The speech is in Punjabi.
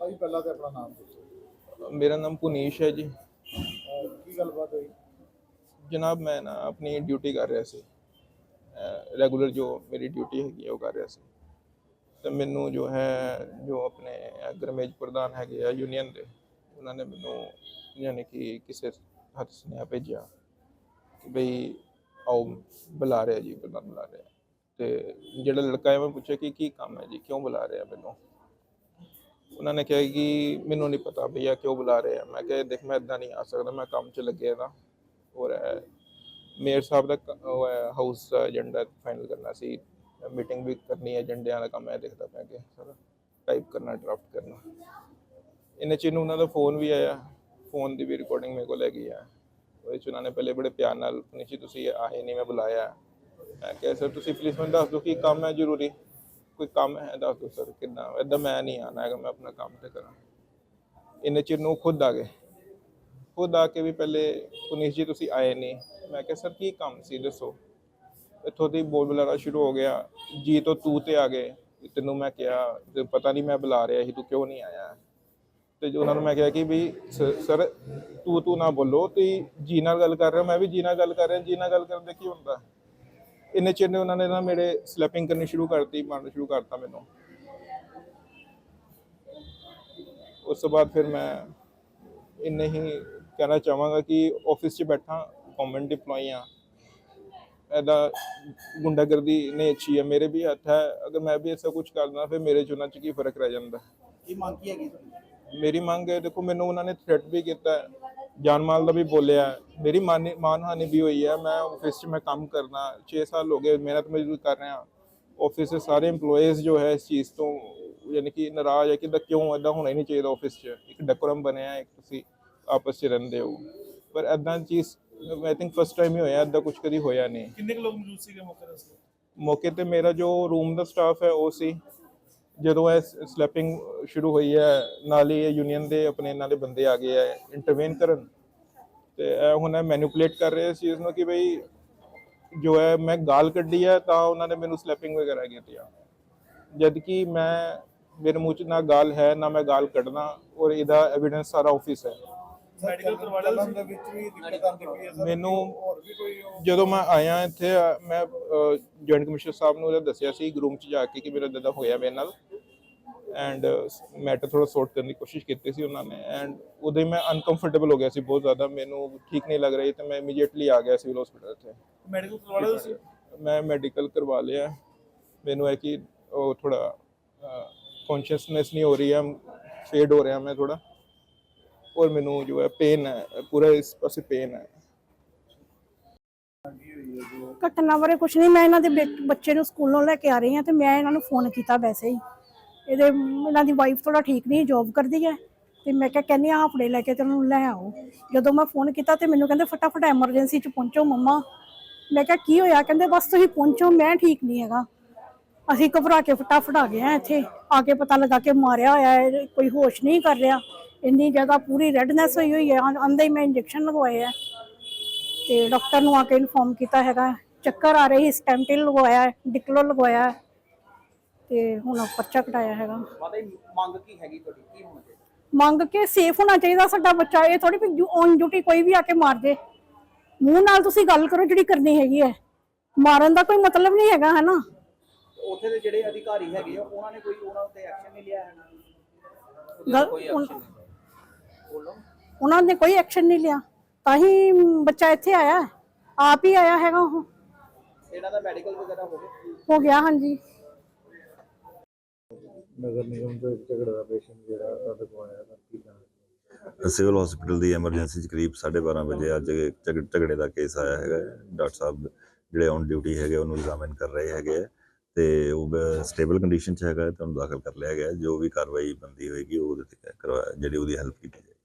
ਪਹਿਲਾਂ ਤੇ ਆਪਣਾ ਨਾਮ ਦੱਸੋ। ਮੇਰਾ ਨਾਮ ਪੁਨੀਸ਼ ਹੈ ਜੀ। ਅਹ ਕੀ ਗੱਲਬਾਤ ਹੋਈ? ਜਨਾਬ ਮੈਂ ਨਾ ਆਪਣੀ ਡਿਊਟੀ ਕਰ ਰਿਹਾ ਸੀ। ਰੈਗੂਲਰ ਜੋ ਮੇਰੀ ਡਿਊਟੀ ਹੈਗੀ ਹੈ ਉਹ ਕਰ ਰਿਹਾ ਸੀ। ਤੇ ਮੈਨੂੰ ਜੋ ਹੈ ਜੋ ਆਪਣੇ ਗਰਮੇਜ ਪ੍ਰਧਾਨ ਹੈਗੇ ਆ ਯੂਨੀਅਨ ਦੇ ਉਹਨਾਂ ਨੇ ਮੈਨੂੰ ਯਾਨੀ ਕਿ ਕਿਸੇ ਹੱਥ ਸੁਨੇਹਾ ਭੇਜਿਆ ਕਿ ਬਈ ਆਓ ਬੁਲਾ ਰਿਹਾ ਜੀ ਪ੍ਰਧਾਨ ਬੁਲਾ ਰਿਹਾ। ਤੇ ਜਿਹੜਾ ਲੜਕਾ ਹੈ ਮੈਂ ਪੁੱਛਿਆ ਕਿ ਕੀ ਕੰਮ ਹੈ ਜੀ ਕਿਉਂ ਬੁਲਾ ਰਿਹਾ ਮੈਨੂੰ? ਉਹਨਾਂ ਨੇ ਕਿਹਾ ਕਿ ਮੈਨੂੰ ਨਹੀਂ ਪਤਾ ਭਈਆ ਕਿਉਂ ਬੁਲਾ ਰਹੇ ਆ। ਮੈਂ ਕਿਹਾ, ਦੇਖ, ਮੈਂ ਇਦਾਂ ਨਹੀਂ ਆ ਸਕਦਾ, ਮੈਂ ਕੰਮ 'ਚ ਲੱਗਿਆ ਨਾ। ਔਰ ਮੇਅਰ ਸਾਹਿਬ ਦਾ ਕ- ਉਹ ਹੈ ਹਾਊਸ ਦਾ ਏਜੰਡਾ ਫਾਈਨਲ ਕਰਨਾ ਸੀ। ਮੀਟਿੰਗ ਵੀ ਕਰਨੀ ਹੈ ਏਜੰਡਿਆਂ ਦਾ ਕੰਮ ਹੈ, ਦੇਖਦਾ ਪਿਆ ਕਿ ਸਰ ਟਾਈਪ ਕਰਨਾ ਡਰਾਫਟ ਕਰਨਾ। ਇਹਨੇ ਚ ਨੂੰ ਉਹਨਾਂ ਦਾ ਫੋਨ ਵੀ ਆਇਆ। ਫੋਨ ਦੀ ਵੀ ਰਿਕਾਰਡਿੰਗ ਮੇਰੇ ਕੋਲ ਹੈਗੀ ਆ। ਉਹਦੇ ਚ ਉਹਨਾਂ ਨੇ ਪਹਿਲੇ ਬੜੇ ਪਿਆਰ ਨਾਲ ਪੁਨੀਸ਼ ਜੀ, ਤੁਸੀਂ ਆਏ ਨਹੀਂ, ਮੈਂ ਬੁਲਾਇਆ। ਮੈਂ ਕਿਹਾ, ਸਰ, ਤੁਸੀਂ ਪਲੀਜ਼ ਮੈਨੂੰ ਦੱਸ ਦਿਓ ਕੀ ਕੰਮ ਹੈ ਜ਼ਰੂਰੀ। ਕੋਈ ਕੰਮ ਹੈ ਦੱਸ ਦਿਓ ਸਰ ਕਿੰਨਾ ਏਦਾਂ ਮੈਂ ਨਹੀਂ ਆਣਾ ਹੈਗਾ, ਮੈਂ ਆਪਣਾ ਕੰਮ ਤੇ ਕਰਾਂ। ਇੰਨੇ ਚਿਰ ਨੂੰ ਖੁਦ ਆ ਗਏ। ਖੁਦ ਆ ਕੇ ਵੀ ਪਹਿਲੇ ਪੁਨੀਸ਼ ਜੀ ਤੁਸੀਂ ਆਏ ਨਹੀਂ। ਮੈਂ ਕਿਹਾ, ਸਰ, ਕੀ ਕੰਮ ਸੀ? ਦੱਸੋ। ਇੱਥੋਂ ਦੀ ਬੋਲ ਬੁਲਾਰਾ ਸ਼ੁਰੂ ਹੋ ਗਿਆ। ਜੀ ਤੋਂ ਤੂੰ ਤੇ ਆ ਗਏ। ਤੈਨੂੰ ਮੈਂ ਕਿਹਾ, ਤੇ ਪਤਾ ਨਹੀਂ ਮੈਂ ਬੁਲਾ ਰਿਹਾ ਸੀ, ਤੂੰ ਕਿਉਂ ਨਹੀਂ ਆਇਆ? ਤੇ ਜੋ ਉਹਨਾਂ ਨੂੰ ਮੈਂ ਕਿਹਾ ਕਿ ਵੀ ਸਰ ਤੂੰ ਤੂੰ ਨਾ ਬੋਲੋ ਤੇ ਜੀ ਨਾਲ ਗੱਲ ਕਰ ਰਿਹਾ ਮੈਂ ਵੀ ਜੀ ਨਾਲ ਗੱਲ ਕਰ ਰਿਹਾ, ਜੀ ਨਾਲ ਗੱਲ ਕਰਨ ਦੇ ਕੀ ਹੁੰਦਾ? ਇੰਨੇ ਚਿਰ ਨੇ ਉਹਨਾਂ ਨੇ ਨਾ ਮੇਰੇ ਸਲੈਪਿੰਗ ਕਰਨੀ ਸ਼ੁਰੂ ਕਰਤੀ ਮਾਰਨਾ ਸ਼ੁਰੂ ਕਰਤਾ ਮੈਨੂੰ। ਉਸ ਤੋਂ ਬਾਅਦ ਫਿਰ ਮੈਂ ਇੰਨੇ ਹੀ ਕਹਿਣਾ ਚਾਹਾਂਗਾ ਕਿ ਆਫਿਸ 'ਚ ਬੈਠਾ ਗਵਰਨਮੈਂਟ EMPLOYE ਆ ਇਹਦਾ ਗੁੰਡਾਗਰਦੀ ਨਹੀਂ ਅੱਛੀ ਹੈ ਮੇਰੇ ਵੀ ਹੱਥ ਹੈ। ਅਗਰ ਮੈਂ ਵੀ ਐਸਾ ਕੁਝ ਕਰਦਾ ਫਿਰ ਮੇਰੇ ਚ ਉਹਨਾਂ ਚ ਕੀ ਫ਼ਰਕ ਰਹਿ ਜਾਂਦਾ? ਕੀ ਮੰਗ ਕੀ ਹੈਗੀ ਮੇਰੀ ਮੰਗ ਹੈ ਦੇਖੋ ਮੈਨੂੰ ਉਹਨਾਂ ਨੇ ਥ੍ਰੈਟ ਵੀ ਕੀਤਾ ਹੈ, ਜਾਨ ਮਾਲ ਦਾ ਵੀ ਬੋਲਿਆ। ਮੇਰੀ ਮਾਨ ਮਾਨਹਾਨੀ ਵੀ ਹੋਈ ਹੈ। ਮੈਂ ਆਫਿਸ 'ਚ ਮੈਂ ਕੰਮ ਕਰਨਾ 6 ਸਾਲ ਹੋ ਗਏ ਮਿਹਨਤ ਮਜ਼ਦੂਰੀ ਕਰ ਰਿਹਾ ਆਫਿਸ ਦੇ ਸਾਰੇ EMPLOYEES ਜੋ ਹੈ ਇਸ ਚੀਜ਼ ਤੋਂ ਯਾਨੀ ਕਿ ਨਾਰਾਜ਼ ਹੈ ਕਿ ਦਾ ਕਿਉਂ ਇਦਾਂ ਹੋਣਾ ਹੀ ਨਹੀਂ ਚਾਹੀਦਾ ਆਫਿਸ 'ਚ। ਇੱਕ ਡੈਕੋਰਮ ਬਣਿਆ ਇੱਕ ਤੁਸੀਂ ਆਪਸ 'ਚ ਰਹਿੰਦੇ ਹੋ। ਪਰ ਇਦਾਂ ਚੀਜ਼ ਆਈ ਥਿੰਕ ਫਸਟ ਟਾਈਮ ਹੀ ਹੋਇਆ ਇਦਾਂ ਕੁਝ ਕਦੀ ਹੋਇਆ ਨਹੀਂ। ਕਿੰਨੇ ਕੁ ਲੋਕ ਮੌਜੂਦ ਸੀਗੇ ਮੌਕੇ ਤੇ ਉਸ ਮੌਕੇ ਤੇ ਮੇਰਾ ਜੋ ਰੂਮ ਦਾ ਸਟਾਫ ਹੈ ਉਹ ਸੀ। ਜਦੋਂ ਇਹ ਸਲੈਪਿੰਗ ਸ਼ੁਰੂ ਹੋਈ ਹੈ ਨਾਲ ਹੀ ਇਹ ਯੂਨੀਅਨ ਦੇ ਆਪਣੇ ਇਹਨਾਂ ਦੇ ਬੰਦੇ ਆ ਗਏ ਹੈ ਇੰਟਰਵੇਨ ਕਰਨ। ਤੇ ਇਹ ਹੁਣ ਇਹ ਮੈਨੂਪੂਲੇਟ ਕਰ ਰਹੇ ਇਸ ਚੀਜ਼ ਨੂੰ ਕਿ ਬਈ ਜੋ ਹੈ ਮੈਂ ਗਾਲ ਕੱਢੀ ਹੈ ਤਾਂ ਉਹਨਾਂ ਨੇ ਮੈਨੂੰ ਸਲੈਪਿੰਗ ਵਗੈਰਾ ਕੀਤੀਆਂ ਜਦ ਕਿ ਮੈਂ ਮੇਰੇ ਮੂੰਹ 'ਚ ਨਾ ਗਾਲ ਹੈ ਨਾ ਮੈਂ ਗਾਲ ਕੱਢਣਾ ਔਰ ਇਹਦਾ ਐਵੀਡੈਂਸ ਸਾਰਾ ਆਫਿਸ ਹੈ। ਮੈਡੀਕਲ ਲਿਆ ਦੇ ਵਿੱਚ ਵੀ ਦਿੱਕਤ ਆਉਂਦੀ ਪਈ ਹੈ ਮੈਨੂੰ ਹੋਰ ਵੀ ਕੋਈ ਉਹ- ਜਦੋਂ ਮੈਂ ਆਇਆ ਇੱਥੇ ਮੈਂ ਜੁਆਇੰਟ ਕਮਿਸ਼ਨਰ ਸਾਹਿਬ ਨੂੰ ਦੱਸਿਆ ਸੀ ਰੂਮ 'ਚ ਜਾ ਕੇ ਕਿ ਮੇਰਾ ਦਦਾ ਹੋਇਆ ਮੇਰੇ ਨਾਲ। ਐਂਡ ਮੈਟਰ ਥੋੜਾ ਸੌਰਟ ਕਰਨ ਦੀ ਕੋਸ਼ਿਸ਼ ਕੀਤੀ ਸੀ ਉਹਨਾਂ ਨੇ ਐਂਡ ਉਦੋਂ ਹੀ ਮੈਂ ਅਨਕੰਫਰਟੇਬਲ ਹੋ ਗਿਆ ਸੀ ਬਹੁਤ ਜ਼ਿਆਦਾ ਮੈਨੂੰ ਠੀਕ ਨਹੀਂ ਲੱਗ ਰਹੀ ਤੇ ਮੈਂ ਇਮੀਡੀਏਟਲੀ ਆ ਗਿਆ ਸਿਵਲ ਹਸਪੀਟਲ ਇੱਥੇ। ਮੈਡੀਕਲ ਕਰਵਾ ਲਿਆ ਤੁਸੀਂ? ਮੈਂ ਮੈਡੀਕਲ ਕਰਵਾ ਲਿਆ। ਮੈਨੂੰ ਹੈ ਕਿ ਉਹ ਥੋੜਾ ਕੌਨਸ਼ੀਅਸਨੈਸ ਨਹੀਂ ਹੋ ਰਹੀ ਹੈ ਫੇਡ ਹੋ ਰਿਹਾ ਮੈਂ ਥੋੜਾ ਔਰ ਮੈਨੂੰ ਜੋ ਹੈ ਪੇਨ ਹੈ ਪੂਰਾ ਇਸ ਪਾਸੇ ਪੇਨ ਹੈ। ਘਟਨਾ ਬਾਰੇ ਕੁਝ ਨਹੀਂ ਮੈਂ ਇਹਨਾਂ ਦੇ ਬੱਚੇ ਨੂੰ ਸਕੂਲੋਂ ਲੈ ਕੇ ਆ ਰਹੀ ਹਾਂ ਤੇ ਮੈਂ ਇਹਨਾਂ ਨੂੰ ਫੋਨ ਕੀਤਾ ਵੈਸੇ ਹੀ। ਇਹਦੇ ਇਹਨਾਂ ਦੀ ਵਾਈਫ ਥੋੜਾ ਠੀਕ ਨਹੀਂ ਜੌਬ ਕਰਦੀ ਹੈ। ਤੇ ਮੈਂ ਕਿਹਾ ਕਹਿੰਦੀ ਆ ਆਪਣੇ ਲੈ ਕੇ ਤੇ ਉਹਨੂੰ ਲੈ ਆਓ। ਜਦੋਂ ਮੈਂ ਫੋਨ ਕੀਤਾ ਤੇ ਮੈਨੂੰ ਕਹਿੰਦੇ ਫਟਾਫਟ ਐਮਰਜੈਂਸੀ ਚ ਪਹੁੰਚੋ ਮੰਮਾ। ਮੈਂ ਕਿਹਾ ਕੀ ਹੋਇਆ? ਕਹਿੰਦੇ ਬਸ ਤੁਸੀਂ ਪਹੁੰਚੋ ਮੈਂ ਠੀਕ ਨਹੀਂ ਹੈਗਾ। ਅਸੀਂ ਘਬਰਾ ਕੇ ਫਟਾਫਟ ਆ ਗਏ ਆ ਇੱਥੇ। ਆ ਕੇ ਪਤਾ ਲੱਗਾ ਕਿ ਮਾਰਿਆ ਹੋਇਆ ਹੈ ਕੋਈ ਹੋਸ਼ ਨਹੀਂ ਕਰ ਰਿਹਾ। ਇੰਨੀ ਜ਼ਿਆਦਾ ਪੂਰੀ ਰੈਡਨੈਸ ਹੋਈ ਹੋਈ ਹੈ। ਆਂਦੇ ਹੀ ਮੈਂ ਇੰਜੈਕਸ਼ਨ ਲਗਵਾਏ ਆ। ਤੇ ਡਾਕਟਰ ਨੂੰ ਆ ਕੇ ਇਨਫੋਰਮ ਕੀਤਾ ਹੈਗਾ। ਚੱਕਰ ਆ ਰਹੀ ਸਟੈਂਟਿਲ ਲਗਵਾਇਆ ਹੈ, ਡਿਕਲੋ ਲਗਵਾਇਆ। ਹੈ, ਤੇ ਹੁਣ ਪਰਚਾ ਕਟਾਇਆ ਹੈਗਾ। ਮਾਤਾ ਜੀ ਮੰਗ ਕੀ ਹੈਗੀ ਤੁਹਾਡੀ? ਕੀ ਹੋਣਾ ਚਾਹੀਦਾ? ਮੰਗ ਕੇ ਸੇਫ ਹੋਣਾ ਚਾਹੀਦਾ ਸਾਡਾ ਬੱਚਾ। ਇਹ ਥੋੜੀ ਵੀ ਔਨ ਡਿਊਟੀ ਕੋਈ ਵੀ ਆ ਕੇ ਮਾਰ ਦੇ। ਮੂੰਹ ਨਾਲ ਤੁਸੀਂ ਗੱਲ ਕਰੋ ਜਿਹੜੀ ਕਰਨੀ ਹੈਗੀ ਹੈ। ਮਾਰਨ ਦਾ ਕੋਈ ਮਤਲਬ ਨਹੀਂ ਹੈਗਾ ਹੈ ਨਾ ਉੱਥੇ ਦੇ ਜਿਹੜੇ ਅਧਿਕਾਰੀ ਹੈਗੇ ਆ ਉਹਨਾਂ ਨੇ ਕੋਈ ਉਹਨਾਂ ਉੱਤੇ ਐਕਸ਼ਨ ਨਹੀਂ ਲਿਆ ਹੈਗਾ? ਗੱਲ- ਉਨ- ਉਹਨਾਂ ਨੇ ਕੋਈ ਐਕਸ਼ਨ ਨਹੀਂ ਲਿਆ। ਤਾਂ ਹੀ ਬੱਚਾ ਇੱਥੇ ਆਇਆ। ਹੈ। ਆਪ ਹੀ ਆਇਆ ਹੈਗਾ ਉਹ। ਇਹਨਾਂ ਦਾ ਮੈਡੀਕਲ ਵਗੈਰਾ ਹੋ ਗਿਆ? ਹੋ ਗਿਆ ਹਾਂਜੀ। ਨਗਰ ਨਿਗਮ ਦੇ ਝਗੜੇ ਦਾ ਪੇਸ਼ੈਂਟ ਜਿਹੜਾ ਤੁਹਾਡੇ ਕੋਲ ਆਇਆ ਤਾਂ ਕੀ ਕਹਿਣਾ ਸਿਵਲ ਹਸਪੀਟਲ ਦੀ ਐਮਰਜੈਂਸੀ ਚ ਕਰੀਬ 12:30 ਵਜੇ ਅੱਜ ਝਗ- ਝਗੜੇ ਦਾ ਕੇਸ ਆਇਆ ਹੈਗਾ ਹੈ। ਡਾਕਟਰ ਸਾਹਿਬ ਜਿਹੜੇ ਔਨ ਡਿਊਟੀ ਹੈਗੇ, ਉਹਨੂੰ ਐਗਜ਼ਾਮਿਨ ਕਰ ਰਹੇ ਹੈਗੇ ਹੈ ਤੇ ਉਹ ਸਟੇਬਲ ਕੰਡੀਸ਼ਨ ਚ ਹੈਗਾ ਹੈ ਤੇ ਉਹਨੂੰ ਦਾਖਲ ਕਰ ਲਿਆ ਗਿਆ ਹੈ। ਜੋ ਵੀ ਕਾਰਵਾਈ ਬੰਦੀ ਹੋਏਗੀ, ਉਹ ਉਹਦੇ ਤੇ ਕਰਵਾ ਜਿਹੜੀ ਉਹਦੀ ਹੈਲਪ ਕੀਤੀ ਜਾਏਗੀ